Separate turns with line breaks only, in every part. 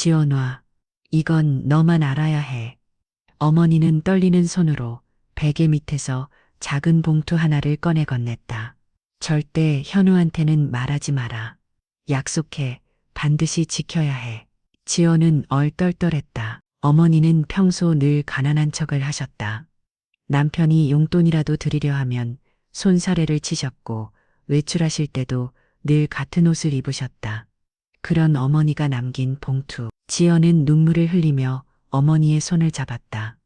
지연아, 이건 너만 알아야 해. 어머니는 떨리는 손으로 베개 밑에서 작은 봉투 하나를 꺼내 건넸다. 절대 현우한테는 말하지 마라. 약속해. 반드시 지켜야 해. 지연은 얼떨떨했다. 어머니는 평소 늘 가난한 척을 하셨다. 남편이 용돈이라도 드리려 하면 손사래를 치셨고 외출하실 때도 늘 같은 옷을 입으셨다. 그런 어머니가 남긴 봉투. 지연은 눈물을 흘리며 어머니의 손을 잡았다.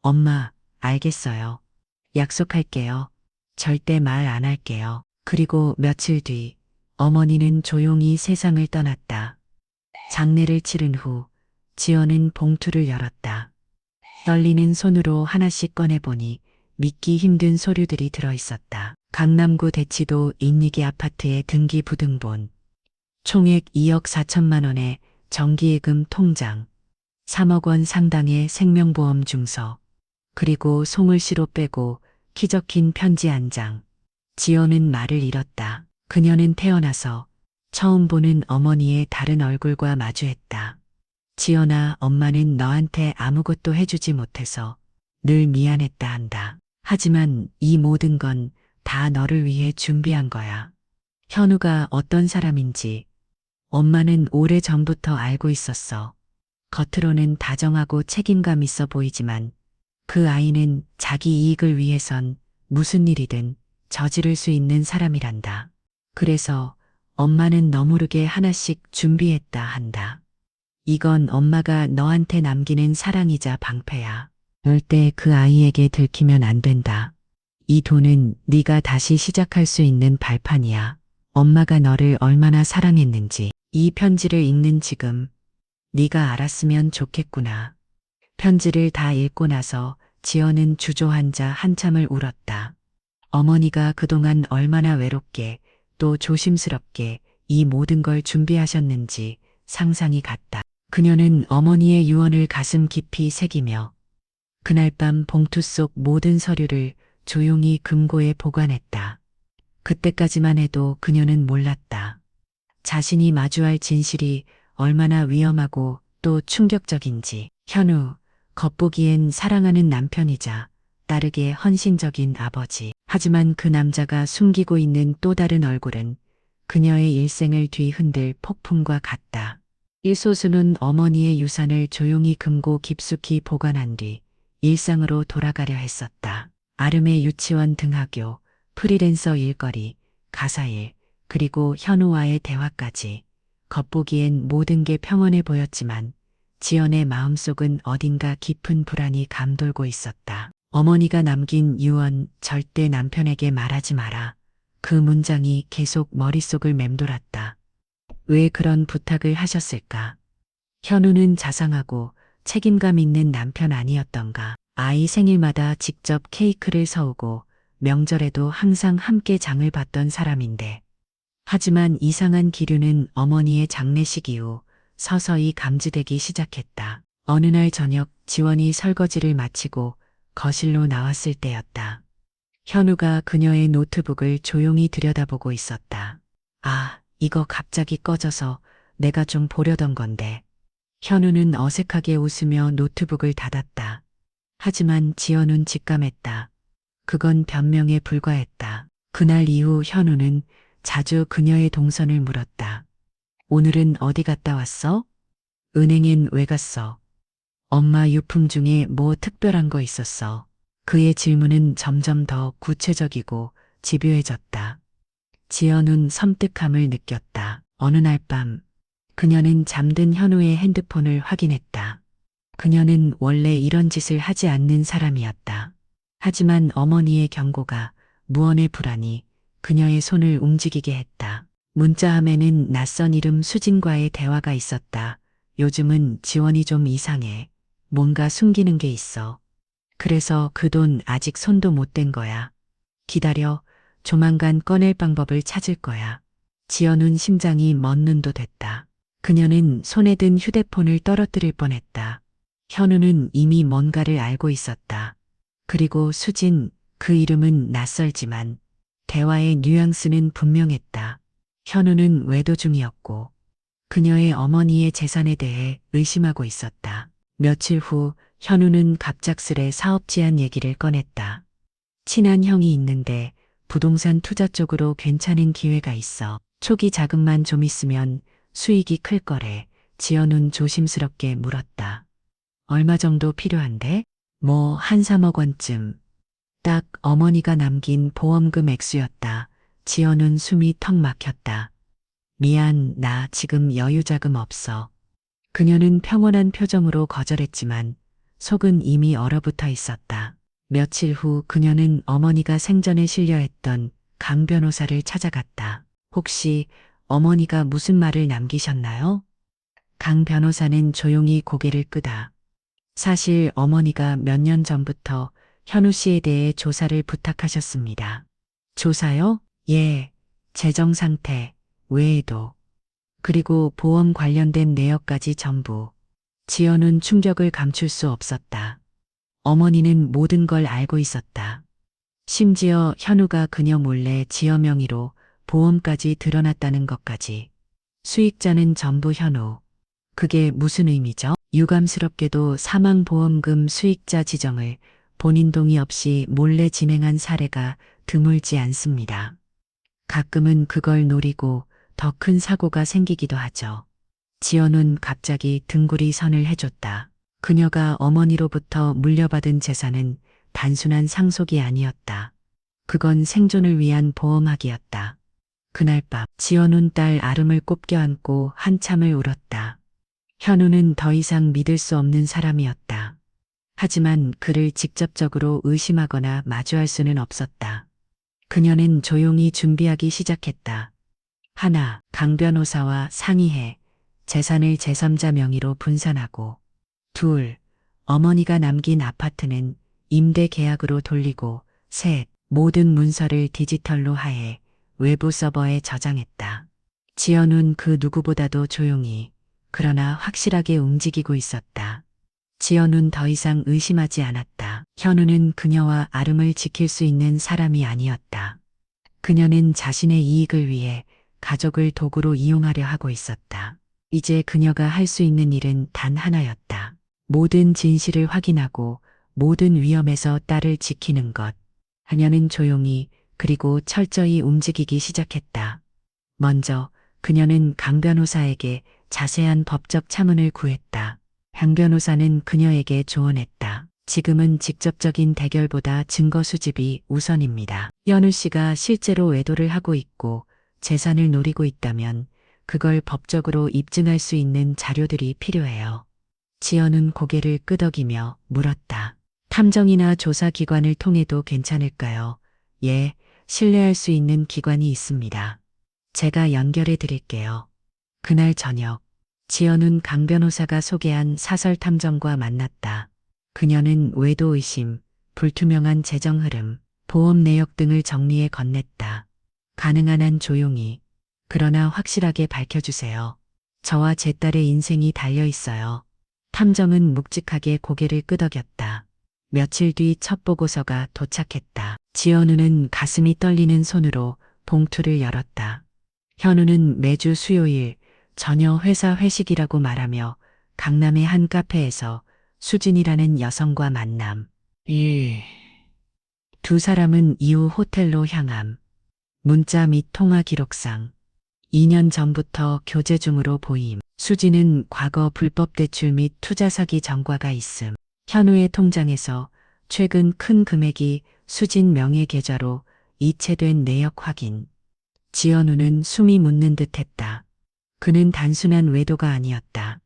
엄마, 알겠어요. 약속할게요. 절대 말 안 할게요. 그리고 며칠 뒤 어머니는 조용히 세상을 떠났다. 장례를 치른 후 지연은 봉투를 열었다. 떨리는 손으로 하나씩 꺼내보니 믿기 힘든 서류들이 들어있었다. 강남구 대치도 인리기 아파트의 등기부등본, 총액 2억 4천만 원의 정기예금 통장, 3억 원 상당의 생명보험 증서, 그리고 송을 씨로 빼고 키 적힌 편지 한 장. 지연은 말을 잃었다. 그녀는 태어나서 처음 보는 어머니의 다른 얼굴과 마주했다. 지연아, 엄마는 너한테 아무것도 해주지 못해서 늘 미안했다 한다. 하지만 이 모든 건 다 너를 위해 준비한 거야. 현우가 어떤 사람인지 엄마는 오래 전부터 알고 있었어. 겉으로는 다정하고 책임감 있어 보이지만 그 아이는 자기 이익을 위해선 무슨 일이든 저지를 수 있는 사람이란다. 그래서 엄마는 너 모르게 하나씩 준비했다 한다. 이건 엄마가 너한테 남기는 사랑이자 방패야. 절대 그 아이에게 들키면 안 된다. 이 돈은 네가 다시 시작할 수 있는 발판이야. 엄마가 너를 얼마나 사랑했는지 이 편지를 읽는 지금 네가 알았으면 좋겠구나. 편지를 다 읽고 나서 지연은 주저앉아 한참을 울었다. 어머니가 그동안 얼마나 외롭게 또 조심스럽게 이 모든 걸 준비하셨는지 상상이 갔다. 그녀는 어머니의 유언을 가슴 깊이 새기며 그날 밤 봉투 속 모든 서류를 조용히 금고에 보관했다. 그때까지만 해도 그녀는 몰랐다. 자신이 마주할 진실이 얼마나 위험하고 또 충격적인지. 현우, 겉보기엔 사랑하는 남편이자 딸에게 헌신적인 아버지. 하지만 그 남자가 숨기고 있는 또 다른 얼굴은 그녀의 일생을 뒤흔들 폭풍과 같다. 일소수는 어머니의 유산을 조용히 금고 깊숙이 보관한 뒤 일상으로 돌아가려 했었다. 아름의 유치원 등하교, 프리랜서 일거리, 가사일, 그리고 현우와의 대화까지 겉보기엔 모든 게 평온해 보였지만 지연의 마음속은 어딘가 깊은 불안이 감돌고 있었다. 어머니가 남긴 유언 절대 남편에게 말하지 마라. 그 문장이 계속 머릿속을 맴돌았다. 왜 그런 부탁을 하셨을까? 현우는 자상하고 책임감 있는 남편 아니었던가. 아이 생일마다 직접 케이크를 사오고 명절에도 항상 함께 장을 봤던 사람인데. 하지만 이상한 기류는 어머니의 장례식 이후 서서히 감지되기 시작했다. 어느 날 저녁 지원이 설거지를 마치고 거실로 나왔을 때였다. 현우가 그녀의 노트북을 조용히 들여다보고 있었다. 아, 이거 갑자기 꺼져서 내가 좀 보려던 건데. 현우는 어색하게 웃으며 노트북을 닫았다. 하지만 지연은 직감했다. 그건 변명에 불과했다. 그날 이후 현우는 자주 그녀의 동선을 물었다. 오늘은 어디 갔다 왔어? 은행엔 왜 갔어? 엄마 유품 중에 뭐 특별한 거 있었어? 그의 질문은 점점 더 구체적이고 집요해졌다. 지연은 섬뜩함을 느꼈다. 어느 날 밤, 그녀는 잠든 현우의 핸드폰을 확인했다. 그녀는 원래 이런 짓을 하지 않는 사람이었다. 하지만 어머니의 경고가 무언의 불안이 그녀의 손을 움직이게 했다. 문자함에는 낯선 이름 수진과의 대화가 있었다. 요즘은 지원이 좀 이상해. 뭔가 숨기는 게 있어. 그래서 그 돈 아직 손도 못 댄 거야. 기다려. 조만간 꺼낼 방법을 찾을 거야. 지연은 심장이 멎는도 됐다. 그녀는 손에 든 휴대폰을 떨어뜨릴 뻔했다. 현우는 이미 뭔가를 알고 있었다. 그리고 수진, 그 이름은 낯설지만 대화의 뉘앙스는 분명했다. 현우는 외도 중이었고 그녀의 어머니의 재산에 대해 의심하고 있었다. 며칠 후 현우는 갑작스레 사업 제안 얘기를 꺼냈다. 친한 형이 있는데 부동산 투자 쪽으로 괜찮은 기회가 있어. 초기 자금만 좀 있으면 수익이 클 거래. 지연은 조심스럽게 물었다. 얼마 정도 필요한데? 뭐, 한 3억 원쯤. 딱 어머니가 남긴 보험금 액수였다. 지연은 숨이 턱 막혔다. 미안, 나 지금 여유자금 없어. 그녀는 평온한 표정으로 거절했지만 속은 이미 얼어붙어 있었다. 며칠 후 그녀는 어머니가 생전에 신뢰했던 강 변호사를 찾아갔다. 혹시 어머니가 무슨 말을 남기셨나요? 강 변호사는 조용히 고개를 끄다. 사실 어머니가 몇 년 전부터 현우 씨에 대해 조사를 부탁하셨습니다. 조사요? 예. 재정 상태 외에도. 그리고 보험 관련된 내역까지 전부. 지연은 충격을 감출 수 없었다. 어머니는 모든 걸 알고 있었다. 심지어 현우가 그녀 몰래 지어 명의로 보험까지 드러났다는 것까지. 수익자는 전부 현우. 그게 무슨 의미죠? 유감스럽게도 사망보험금 수익자 지정을 본인 동의 없이 몰래 진행한 사례가 드물지 않습니다. 가끔은 그걸 노리고 더 큰 사고가 생기기도 하죠. 지연은 갑자기 등골이 선을 해줬다. 그녀가 어머니로부터 물려받은 재산은 단순한 상속이 아니었다. 그건 생존을 위한 보험학이었다. 그날 밤 지연은 딸 아름을 꼽겨 안고 한참을 울었다. 현우는 더 이상 믿을 수 없는 사람이었다. 하지만 그를 직접적으로 의심하거나 마주할 수는 없었다. 그녀는 조용히 준비하기 시작했다. 하나, 강 변호사와 상의해 재산을 제3자 명의로 분산하고 둘, 어머니가 남긴 아파트는 임대 계약으로 돌리고 셋, 모든 문서를 디지털로 하해 외부 서버에 저장했다. 지연은 그 누구보다도 조용히 그러나 확실하게 움직이고 있었다. 지연은 더 이상 의심하지 않았다. 현우는 그녀와 아름을 지킬 수 있는 사람이 아니었다. 그녀는 자신의 이익을 위해 가족을 도구로 이용하려 하고 있었다. 이제 그녀가 할 수 있는 일은 단 하나였다. 모든 진실을 확인하고 모든 위험에서 딸을 지키는 것. 그녀는 조용히 그리고 철저히 움직이기 시작했다. 먼저 그녀는 강 변호사에게 자세한 법적 차문을 구했다. 강 변호사는 그녀에게 조언했다. 지금은 직접적인 대결보다 증거 수집이 우선입니다. 연우 씨가 실제로 외도를 하고 있고 재산을 노리고 있다면 그걸 법적으로 입증할 수 있는 자료들이 필요해요. 지연은 고개를 끄덕이며 물었다. 탐정이나 조사 기관을 통해도 괜찮을까요? 예, 신뢰할 수 있는 기관이 있습니다. 제가 연결해 드릴게요. 그날 저녁, 지연은 강 변호사가 소개한 사설 탐정과 만났다. 그녀는 외도 의심, 불투명한 재정 흐름, 보험 내역 등을 정리해 건넸다. 가능한 한 조용히, 그러나 확실하게 밝혀주세요. 저와 제 딸의 인생이 달려 있어요. 탐정은 묵직하게 고개를 끄덕였다. 며칠 뒤 첫 보고서가 도착했다. 지연우는 가슴이 떨리는 손으로 봉투를 열었다. 현우는 매주 수요일 저녁 회사 회식이라고 말하며 강남의 한 카페에서 수진이라는 여성과 만남.
예.
두 사람은 이후 호텔로 향함. 문자 및 통화 기록상. 2년 전부터 교제 중으로 보임. 수지는 과거 불법 대출 및 투자 사기 전과가 있음. 현우의 통장에서 최근 큰 금액이 수진 명의 계좌로 이체된 내역 확인. 지연우는 숨이 묻는 듯 했다. 그는 단순한 외도가 아니었다.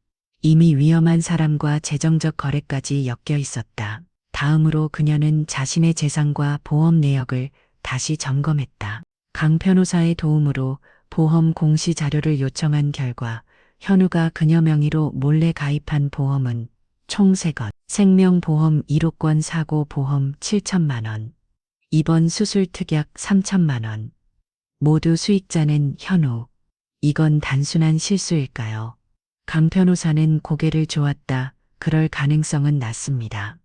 이미 위험한 사람과 재정적 거래까지 엮여 있었다. 다음으로 그녀는 자신의 재산과 보험 내역을 다시 점검했다. 강 변호사의 도움으로 보험 공시 자료를 요청한 결과 현우가 그녀 명의로 몰래 가입한 보험은 총 3건, 생명보험 1호권 사고 보험 7천만 원, 입원 수술 특약 3천만 원. 모두 수익자는 현우. 이건 단순한 실수일까요? 강 변호사는 고개를 조았다. 그럴 가능성은 낮습니다.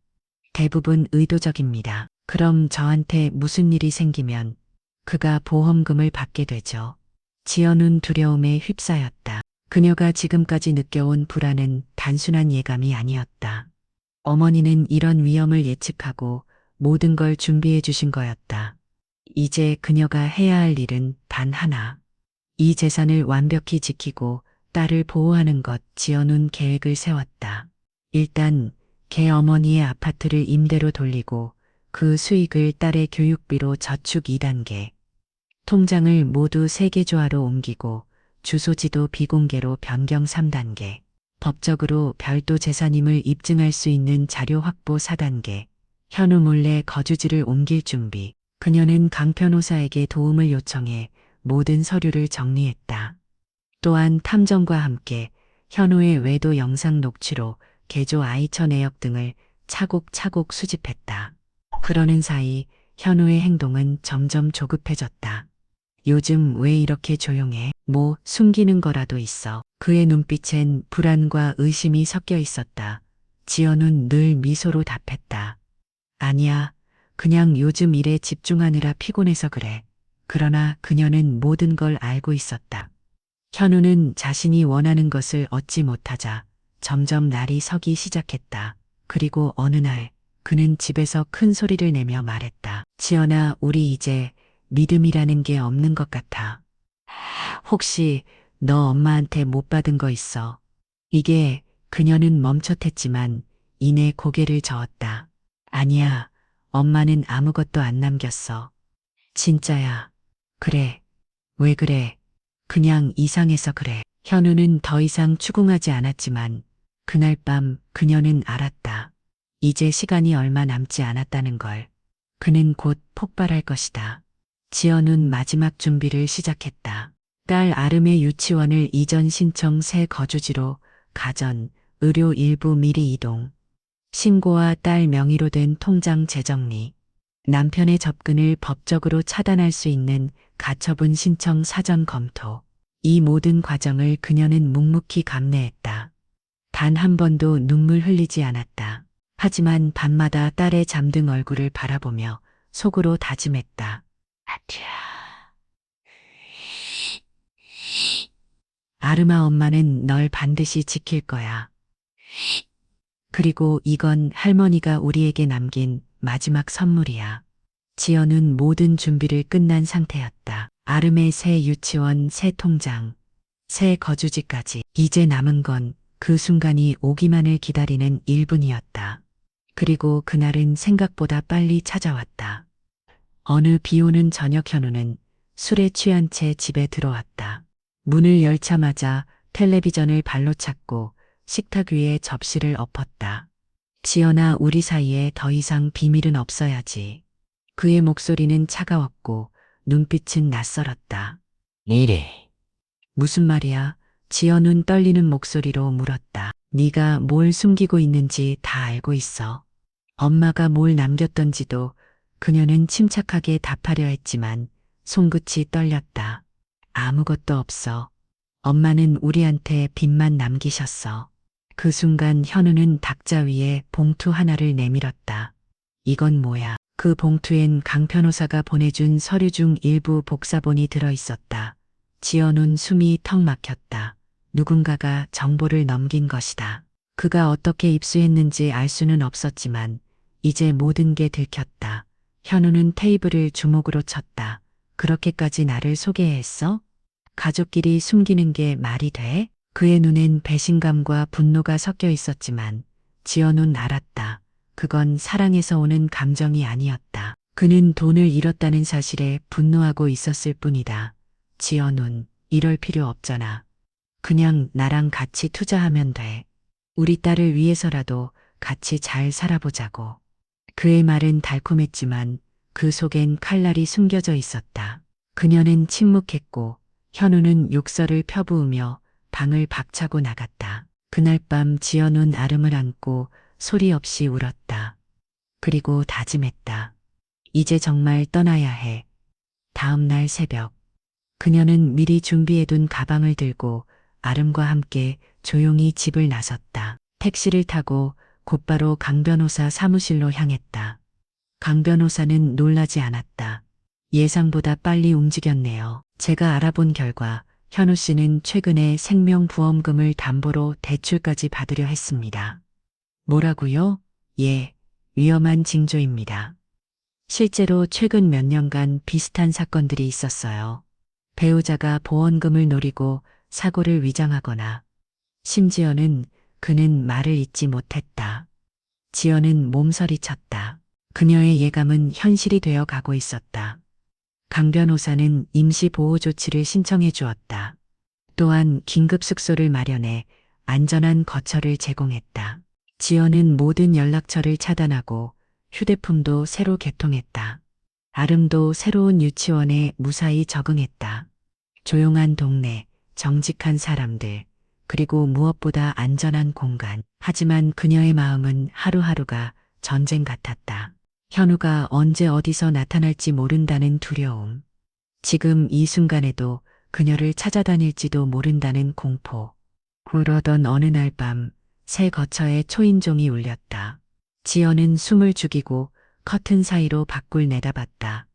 대부분 의도적입니다. 그럼 저한테 무슨 일이 생기면 그가 보험금을 받게 되죠. 지연은 두려움에 휩싸였다. 그녀가 지금까지 느껴온 불안은 단순한 예감이 아니었다. 어머니는 이런 위험을 예측하고 모든 걸 준비해 주신 거였다. 이제 그녀가 해야 할 일은 단 하나. 이 재산을 완벽히 지키고 딸을 보호하는 것 지어놓은 계획을 세웠다. 일단 개 어머니의 아파트를 임대로 돌리고 그 수익을 딸의 교육비로 저축 2단계. 통장을 모두 세계조화로 옮기고 주소지도 비공개로 변경 3단계. 법적으로 별도 재산임을 입증할 수 있는 자료 확보 4단계. 현우 몰래 거주지를 옮길 준비. 그녀는 강 변호사에게 도움을 요청해 모든 서류를 정리했다. 또한 탐정과 함께 현우의 외도 영상 녹취로 개조 아이처 내역 등을 차곡차곡 수집했다. 그러는 사이 현우의 행동은 점점 조급해졌다. 요즘 왜 이렇게 조용해? 뭐 숨기는 거라도 있어. 그의 눈빛엔 불안과 의심이 섞여 있었다. 지연은 늘 미소로 답했다. 아니야. 그냥 요즘 일에 집중하느라 피곤해서 그래. 그러나 그녀는 모든 걸 알고 있었다. 현우는 자신이 원하는 것을 얻지 못하자 점점 날이 서기 시작했다. 그리고 어느 날 그는 집에서 큰 소리를 내며 말했다. 지연아, 우리 이제 믿음이라는 게 없는 것 같아. 혹시 너 엄마한테 못 받은 거 있어? 이게 그녀는 멈췄했지만 이내 고개를 저었다. 아니야. 엄마는 아무것도 안 남겼어. 진짜야. 그래. 왜 그래? 그냥 이상해서 그래. 현우는 더 이상 추궁하지 않았지만 그날 밤 그녀는 알았다. 이제 시간이 얼마 남지 않았다는 걸. 그는 곧 폭발할 것이다. 지연은 마지막 준비를 시작했다. 딸 아름의 유치원을 이전 신청 새 거주지로 가전, 의료 일부 미리 이동. 신고와 딸 명의로 된 통장 재정리. 남편의 접근을 법적으로 차단할 수 있는 가처분 신청 사전 검토. 이 모든 과정을 그녀는 묵묵히 감내했다. 단 한 번도 눈물 흘리지 않았다. 하지만 밤마다 딸의 잠든 얼굴을 바라보며 속으로 다짐했다. 아티야. 아르마 엄마는 널 반드시 지킬 거야. 그리고 이건 할머니가 우리에게 남긴 마지막 선물이야. 지연은 모든 준비를 끝난 상태였다. 아름의 새 유치원, 새 통장, 새 거주지까지. 이제 남은 건 그 순간이 오기만을 기다리는 1분이었다. 그리고 그날은 생각보다 빨리 찾아왔다. 어느 비 오는 저녁 현우는 술에 취한 채 집에 들어왔다. 문을 열자마자 텔레비전을 발로 찾고 식탁 위에 접시를 엎었다. 지연아, 우리 사이에 더 이상 비밀은 없어야지. 그의 목소리는 차가웠고 눈빛은 낯설었다.
이래.
무슨 말이야? 지연은 떨리는 목소리로 물었다. 네가 뭘 숨기고 있는지 다 알고 있어. 엄마가 뭘 남겼던지도 그녀는 침착하게 답하려 했지만 손끝이 떨렸다. 아무것도 없어. 엄마는 우리한테 빚만 남기셨어. 그 순간 현우는 닭자 위에 봉투 하나를 내밀었다. 이건 뭐야? 그 봉투엔 강 변호사가 보내준 서류 중 일부 복사본이 들어 있었다. 지연은 숨이 턱 막혔다. 누군가가 정보를 넘긴 것이다. 그가 어떻게 입수했는지 알 수는 없었지만 이제 모든 게 들켰다. 현우는 테이블을 주먹으로 쳤다. 그렇게까지 나를 소개했어? 가족끼리 숨기는 게 말이 돼? 그의 눈엔 배신감과 분노가 섞여 있었지만 지연은 알았다. 그건 사랑에서 오는 감정이 아니었다. 그는 돈을 잃었다는 사실에 분노하고 있었을 뿐이다. 지연은 이럴 필요 없잖아. 그냥 나랑 같이 투자하면 돼. 우리 딸을 위해서라도 같이 잘 살아보자고. 그의 말은 달콤했지만 그 속엔 칼날이 숨겨져 있었다. 그녀는 침묵했고 현우는 욕설을 펴부으며 방을 박차고 나갔다. 그날 밤 지연은 아름을 안고 소리 없이 울었다. 그리고 다짐했다. 이제 정말 떠나야 해. 다음 날 새벽. 그녀는 미리 준비해둔 가방을 들고 아름과 함께 조용히 집을 나섰다. 택시를 타고 곧바로 강 변호사 사무실로 향했다. 강 변호사는 놀라지 않았다. 예상보다 빨리 움직였네요. 제가 알아본 결과 현우 씨는 최근에 생명보험금을 담보로 대출까지 받으려 했습니다. 뭐라고요? 예, 위험한 징조입니다. 실제로 최근 몇 년간 비슷한 사건들이 있었어요. 배우자가 보험금을 노리고 사고를 위장하거나 심지어는 그는 말을 잇지 못했다. 지연은 몸서리 쳤다. 그녀의 예감은 현실이 되어 가고 있었다. 강 변호사는 임시 보호 조치를 신청해 주었다. 또한 긴급 숙소를 마련해 안전한 거처를 제공했다. 지연은 모든 연락처를 차단하고 휴대폰도 새로 개통했다. 아름도 새로운 유치원에 무사히 적응했다. 조용한 동네, 정직한 사람들, 그리고 무엇보다 안전한 공간. 하지만 그녀의 마음은 하루하루가 전쟁 같았다. 현우가 언제 어디서 나타날지 모른다는 두려움. 지금 이 순간에도 그녀를 찾아다닐지도 모른다는 공포. 그러던 어느 날 밤, 새 거처에 초인종이 울렸다. 지연은 숨을 죽이고 커튼 사이로 밖을 내다봤다.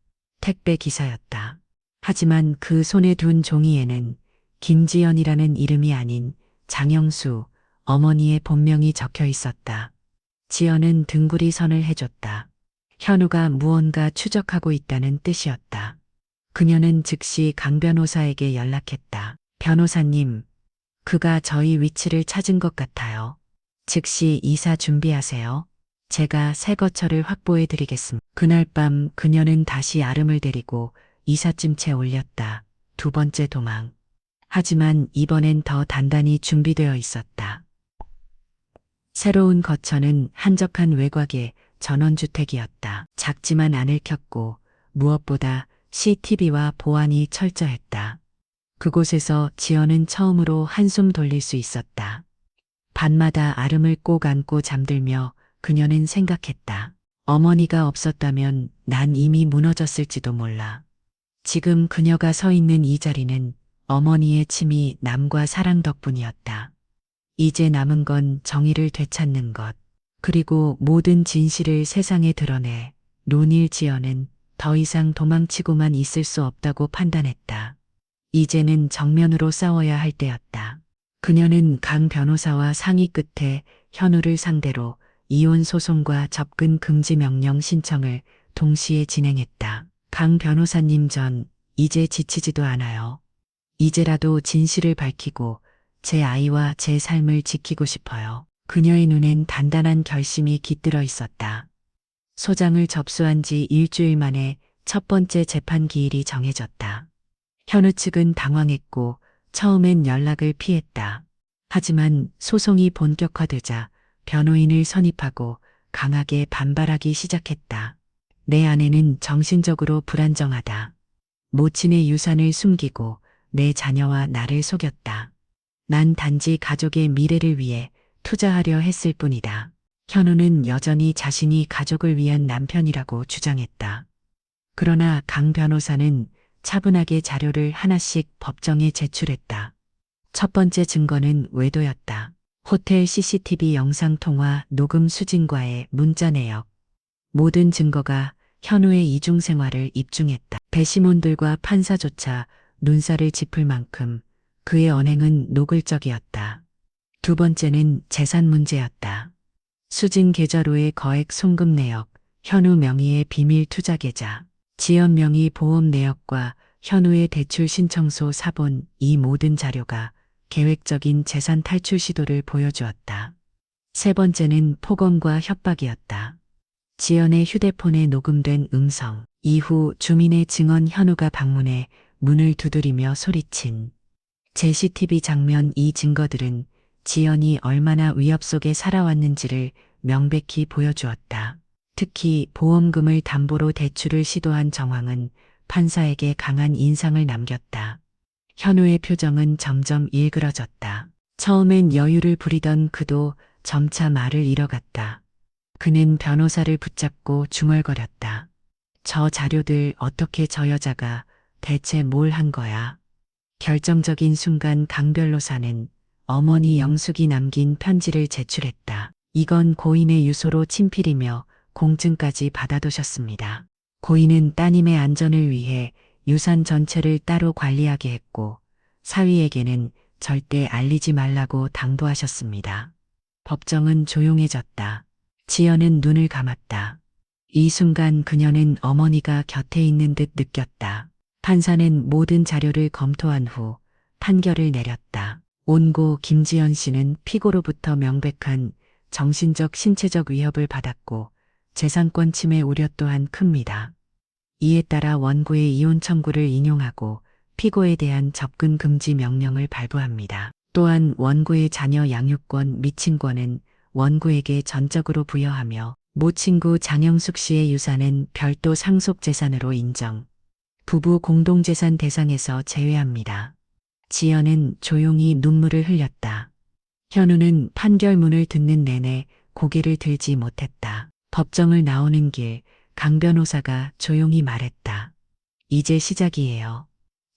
택배 기사였다. 하지만 그 손에 둔 종이에는 김지연이라는 이름이 아닌 장영수, 어머니의 본명이 적혀 있었다. 지연은 등구리 선을 해줬다. 현우가 무언가 추적하고 있다는 뜻이었다. 그녀는 즉시 강 변호사에게 연락했다. 변호사님, 그가 저희 위치를 찾은 것 같아요. 즉시 이사 준비하세요. 제가 새 거처를 확보해 드리겠습니다. 그날 밤 그녀는 다시 아름을 데리고 이삿짐채 올렸다. 두 번째 도망. 하지만 이번엔 더 단단히 준비되어 있었다. 새로운 거처는 한적한 외곽의 전원주택이었다. 작지만 안 읽혔고 무엇보다 CCTV와 보안이 철저했다. 그곳에서 지연은 처음으로 한숨 돌릴 수 있었다. 밤마다 아름을 꼭 안고 잠들며 그녀는 생각했다. 어머니가 없었다면 난 이미 무너졌을지도 몰라. 지금 그녀가 서 있는 이 자리는 어머니의 침이 남과 사랑 덕분이었다. 이제 남은 건 정의를 되찾는 것, 그리고 모든 진실을 세상에 드러내 론일 지연은 더 이상 도망치고만 있을 수 없다고 판단했다. 이제는 정면으로 싸워야 할 때였다. 그녀는 강 변호사와 상의 끝에 현우를 상대로 이혼 소송과 접근 금지 명령 신청을 동시에 진행했다. 강 변호사님 전 이제 지치지도 않아요. 이제라도 진실을 밝히고 제 아이와 제 삶을 지키고 싶어요. 그녀의 눈엔 단단한 결심이 깃들어 있었다. 소장을 접수한 지 일주일 만에 첫 번째 재판 기일이 정해졌다. 현우 측은 당황했고 처음엔 연락을 피했다. 하지만 소송이 본격화되자 변호인을 선입하고 강하게 반발하기 시작했다. 내 아내는 정신적으로 불안정하다. 모친의 유산을 숨기고 내 자녀와 나를 속였다. 난 단지 가족의 미래를 위해 투자하려 했을 뿐이다. 현우는 여전히 자신이 가족을 위한 남편이라고 주장했다. 그러나 강 변호사는 차분하게 자료를 하나씩 법정에 제출했다. 첫 번째 증거는 외도였다. 호텔 CCTV 영상 통화 녹음 수진과의 문자 내역. 모든 증거가 현우의 이중 생활을 입증했다. 배심원들과 판사조차 눈살을 짚을 만큼 그의 언행은 노골적이었다. 두 번째는 재산 문제였다. 수진 계좌로의 거액 송금 내역, 현우 명의의 비밀 투자 계좌, 지연 명의 보험 내역과 현우의 대출 신청서 사본 이 모든 자료가 계획적인 재산 탈출 시도를 보여주었다. 세 번째는 폭언과 협박이었다. 지연의 휴대폰에 녹음된 음성, 이후 주민의 증언 현우가 방문해 문을 두드리며 소리친 CCTV 장면 이 증거들은 지연이 얼마나 위협 속에 살아왔는지를 명백히 보여주었다. 특히 보험금을 담보로 대출을 시도한 정황은 판사에게 강한 인상을 남겼다. 현우의 표정은 점점 일그러졌다. 처음엔 여유를 부리던 그도 점차 말을 잃어갔다. 그는 변호사를 붙잡고 중얼거렸다. 저 자료들 어떻게 저 여자가 대체 뭘 한 거야? 결정적인 순간 강 변호사는 어머니 영숙이 남긴 편지를 제출했다. 이건 고인의 유서로 친필이며 공증까지 받아두셨습니다. 고인은 따님의 안전을 위해 유산 전체를 따로 관리하게 했고 사위에게는 절대 알리지 말라고 당부하셨습니다. 법정은 조용해졌다. 지연은 눈을 감았다. 이 순간 그녀는 어머니가 곁에 있는 듯 느꼈다. 판사는 모든 자료를 검토한 후 판결을 내렸다. 온고 김지연 씨는 피고로부터 명백한 정신적 신체적 위협을 받았고 재산권 침해 우려 또한 큽니다. 이에 따라 원고의 이혼 청구를 인용하고 피고에 대한 접근 금지 명령을 발부합니다. 또한 원고의 자녀 양육권 미 친권은 원고에게 전적으로 부여하며 모친구 장영숙 씨의 유산은 별도 상속 재산으로 인정. 부부 공동재산 대상에서 제외합니다. 지연은 조용히 눈물을 흘렸다. 현우는 판결문을 듣는 내내 고개를 들지 못했다. 법정을 나오는 길, 강 변호사가 조용히 말했다. 이제 시작이에요.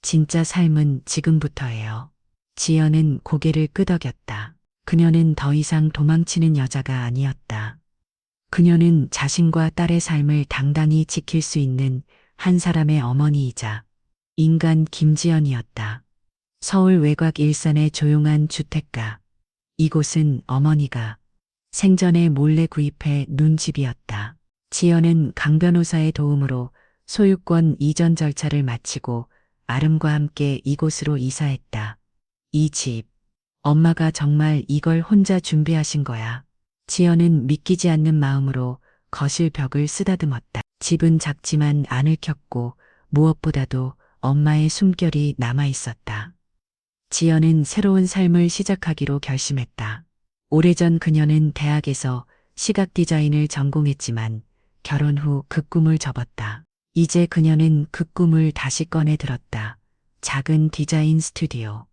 진짜 삶은 지금부터예요. 지연은 고개를 끄덕였다. 그녀는 더 이상 도망치는 여자가 아니었다. 그녀는 자신과 딸의 삶을 당당히 지킬 수 있는 한 사람의 어머니이자 인간 김지연이었다. 서울 외곽 일산의 조용한 주택가. 이곳은 어머니가 생전에 몰래 구입해 눈 집이었다. 지연은 강 변호사의 도움으로 소유권 이전 절차를 마치고 아름과 함께 이곳으로 이사했다. 이 집. 엄마가 정말 이걸 혼자 준비하신 거야. 지연은 믿기지 않는 마음으로 거실 벽을 쓰다듬었다. 집은 작지만 안을 켰고 무엇보다도 엄마의 숨결이 남아 있었다. 지연은 새로운 삶을 시작하기로 결심했다. 오래전 그녀는 대학에서 시각 디자인을 전공했지만 결혼 후 그 꿈을 접었다. 이제 그녀는 그 꿈을 다시 꺼내 들었다. 작은 디자인 스튜디오.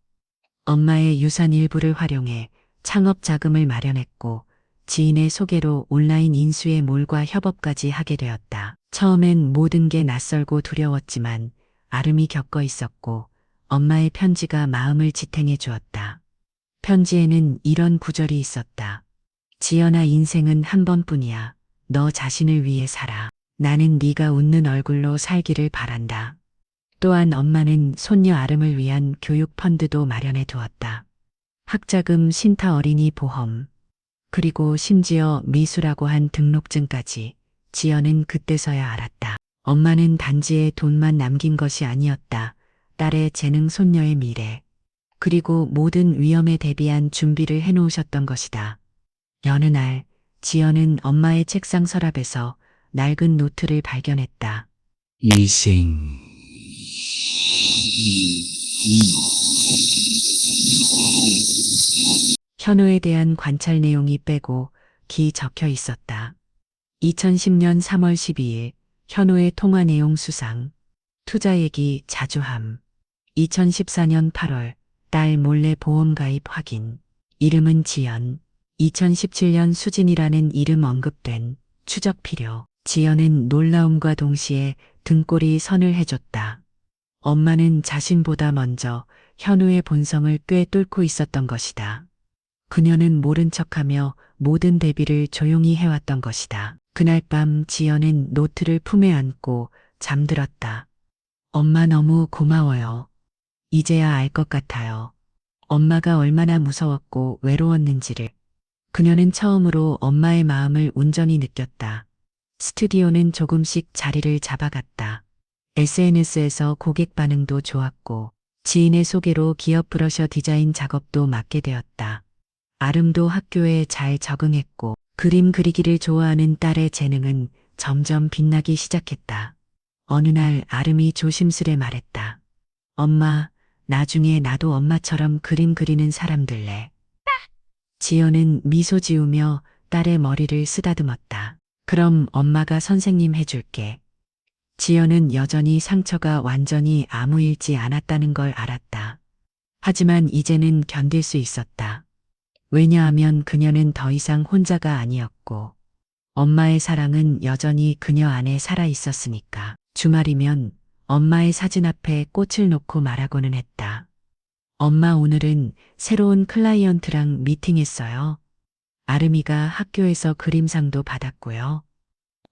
엄마의 유산 일부를 활용해 창업 자금을 마련했고 지인의 소개로 온라인 인수의 몰과 협업까지 하게 되었다. 처음엔 모든 게 낯설고 두려웠지만 아름이 겪어 있었고 엄마의 편지가 마음을 지탱해 주었다. 편지에는 이런 구절이 있었다. 지연아 인생은 한 번뿐이야. 너 자신을 위해 살아. 나는 네가 웃는 얼굴로 살기를 바란다. 또한 엄마는 손녀 아름을 위한 교육 펀드도 마련해 두었다. 학자금 신타 어린이 보험, 그리고 심지어 미수라고 한 등록증까지 지연은 그때서야 알았다. 엄마는 단지에 돈만 남긴 것이 아니었다. 딸의 재능 손녀의 미래, 그리고 모든 위험에 대비한 준비를 해놓으셨던 것이다. 여느 날, 지연은 엄마의 책상 서랍에서 낡은 노트를 발견했다.
일생
현우에 대한 관찰 내용이 빼고 기 적혀 있었다. 2010년 3월 12일 현우의 통화 내용 수상, 투자 얘기 자주함. 2014년 8월 딸 몰래 보험 가입 확인. 이름은 지연. 2017년 수진이라는 이름 언급된 추적 필요. 지연은 놀라움과 동시에 등골이 선을 해줬다. 엄마는 자신보다 먼저 현우의 본성을 꽤 뚫고 있었던 것이다. 그녀는 모른 척하며 모든 대비를 조용히 해왔던 것이다. 그날 밤 지연은 노트를 품에 안고 잠들었다. 엄마 너무 고마워요. 이제야 알 것 같아요. 엄마가 얼마나 무서웠고 외로웠는지를. 그녀는 처음으로 엄마의 마음을 온전히 느꼈다. 스튜디오는 조금씩 자리를 잡아갔다. SNS에서 고객 반응도 좋았고 지인의 소개로 기업 브러셔 디자인 작업도 맡게 되었다. 아름도 학교에 잘 적응했고 그림 그리기를 좋아하는 딸의 재능은 점점 빛나기 시작했다. 어느 날 아름이 조심스레 말했다. 엄마, 나중에 나도 엄마처럼 그림 그리는 사람 될래. 지연은 미소 지으며 딸의 머리를 쓰다듬었다. 그럼 엄마가 선생님 해줄게. 지연은 여전히 상처가 완전히 아무일지 않았다는 걸 알았다. 하지만 이제는 견딜 수 있었다. 왜냐하면 그녀는 더 이상 혼자가 아니었고, 엄마의 사랑은 여전히 그녀 안에 살아 있었으니까. 주말이면 엄마의 사진 앞에 꽃을 놓고 말하고는 했다. 엄마 오늘은 새로운 클라이언트랑 미팅했어요. 아름이가 학교에서 그림상도 받았고요.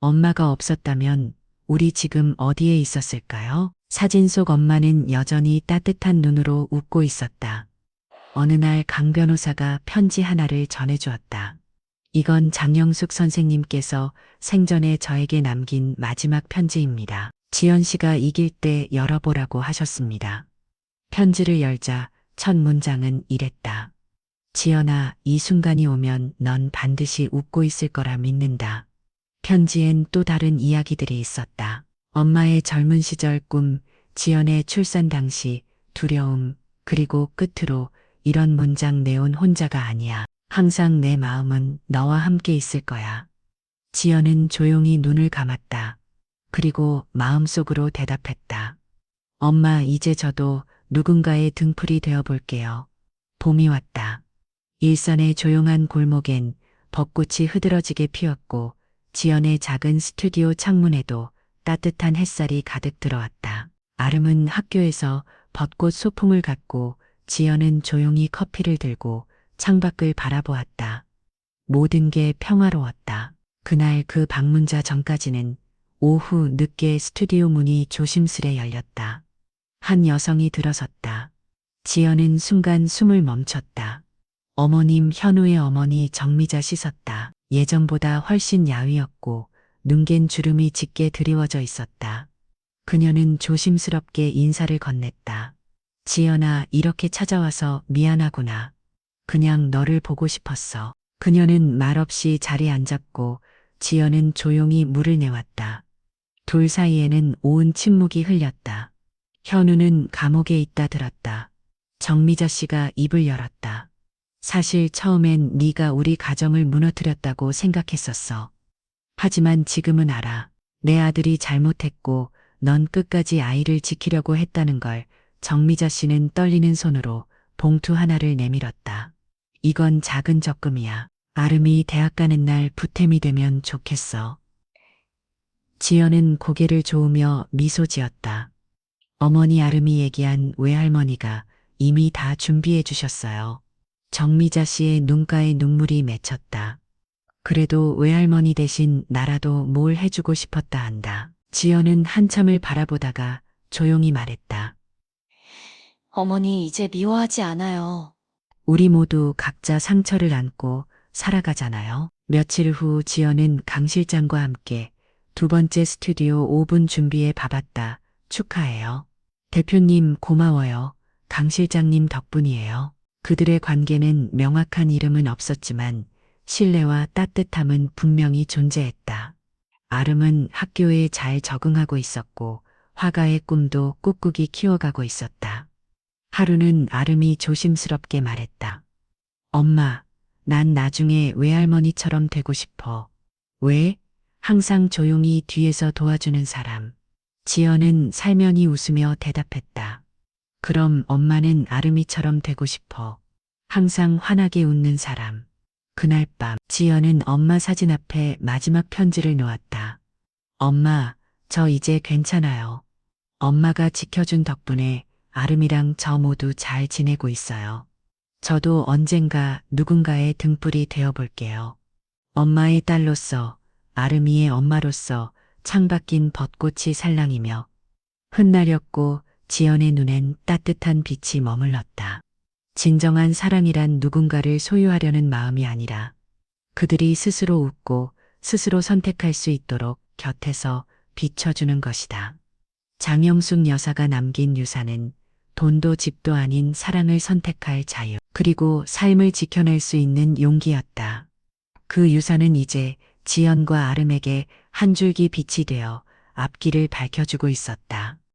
엄마가 없었다면 우리 지금 어디에 있었을까요? 사진 속 엄마는 여전히 따뜻한 눈으로 웃고 있었다. 어느 날 강 변호사가 편지 하나를 전해주었다. 이건 장영숙 선생님께서 생전에 저에게 남긴 마지막 편지입니다. 지연 씨가 이길 때 열어보라고 하셨습니다. 편지를 열자 첫 문장은 이랬다. 지연아, 이 순간이 오면 넌 반드시 웃고 있을 거라 믿는다. 편지엔 또 다른 이야기들이 있었다. 엄마의 젊은 시절 꿈, 지연의 출산 당시 두려움, 그리고 끝으로 이런 문장 내온 혼자가 아니야. 항상 내 마음은 너와 함께 있을 거야. 지연은 조용히 눈을 감았다. 그리고 마음속으로 대답했다. 엄마, 이제 저도 누군가의 등불이 되어 볼게요. 봄이 왔다. 일산의 조용한 골목엔 벚꽃이 흐드러지게 피었고 지연의 작은 스튜디오 창문에도 따뜻한 햇살이 가득 들어왔다. 아름은 학교에서 벚꽃 소풍을 갔고 지연은 조용히 커피를 들고 창밖을 바라보았다. 모든 게 평화로웠다. 그날 그 방문자 전까지는 오후 늦게 스튜디오 문이 조심스레 열렸다. 한 여성이 들어섰다. 지연은 순간 숨을 멈췄다. 어머님 현우의 어머니 정미자 씻었다. 예전보다 훨씬 야위었고 눈갠 주름이 짙게 드리워져 있었다. 그녀는 조심스럽게 인사를 건넸다. 지연아, 이렇게 찾아와서 미안하구나. 그냥 너를 보고 싶었어. 그녀는 말없이 자리에 앉았고 지연은 조용히 물을 내왔다. 둘 사이에는 온 침묵이 흘렸다. 현우는 감옥에 있다 들었다. 정미자 씨가 입을 열었다. 사실 처음엔 네가 우리 가정을 무너뜨렸다고 생각했었어. 하지만 지금은 알아. 내 아들이 잘못했고 넌 끝까지 아이를 지키려고 했다는 걸 정미자 씨는 떨리는 손으로 봉투 하나를 내밀었다. 이건 작은 적금이야. 아름이 대학 가는 날 부템이 되면 좋겠어. 지연은 고개를 조으며 미소 지었다. 어머니 아름이 얘기한 외할머니가 이미 다 준비해 주셨어요. 정미자 씨의 눈가에 눈물이 맺혔다. 그래도 외할머니 대신 나라도 뭘 해주고 싶었다 한다. 지연은 한참을 바라보다가 조용히 말했다.
어머니 이제 미워하지 않아요.
우리 모두 각자 상처를 안고 살아가잖아요. 며칠 후 지연은 강 실장과 함께 두 번째 스튜디오 5분 준비에 바빴다. 축하해요. 대표님 고마워요. 강 실장님 덕분이에요. 그들의 관계는 명확한 이름은 없었지만 신뢰와 따뜻함은 분명히 존재했다. 아름은 학교에 잘 적응하고 있었고 화가의 꿈도 꿋꿋이 키워가고 있었다. 하루는 아름이 조심스럽게 말했다. 엄마, 난 나중에 외할머니처럼 되고 싶어. 왜? 항상 조용히 뒤에서 도와주는 사람. 지연은 살면이 웃으며 대답했다. 그럼 엄마는 아름이처럼 되고 싶어. 항상 환하게 웃는 사람. 그날 밤 지연은 엄마 사진 앞에 마지막 편지를 놓았다. 엄마, 저 이제 괜찮아요. 엄마가 지켜준 덕분에 아름이랑 저 모두 잘 지내고 있어요. 저도 언젠가 누군가의 등불이 되어 볼게요. 엄마의 딸로서, 아름이의 엄마로서 창밖인 벚꽃이 살랑이며 흩날렸고 지연의 눈엔 따뜻한 빛이 머물렀다. 진정한 사랑이란 누군가를 소유하려는 마음이 아니라 그들이 스스로 웃고 스스로 선택할 수 있도록 곁에서 비춰주는 것이다. 장영숙 여사가 남긴 유산은 돈도 집도 아닌 사랑을 선택할 자유, 그리고 삶을 지켜낼 수 있는 용기였다. 그 유산은 이제 지연과 아름에게 한 줄기 빛이 되어 앞길을 밝혀주고 있었다.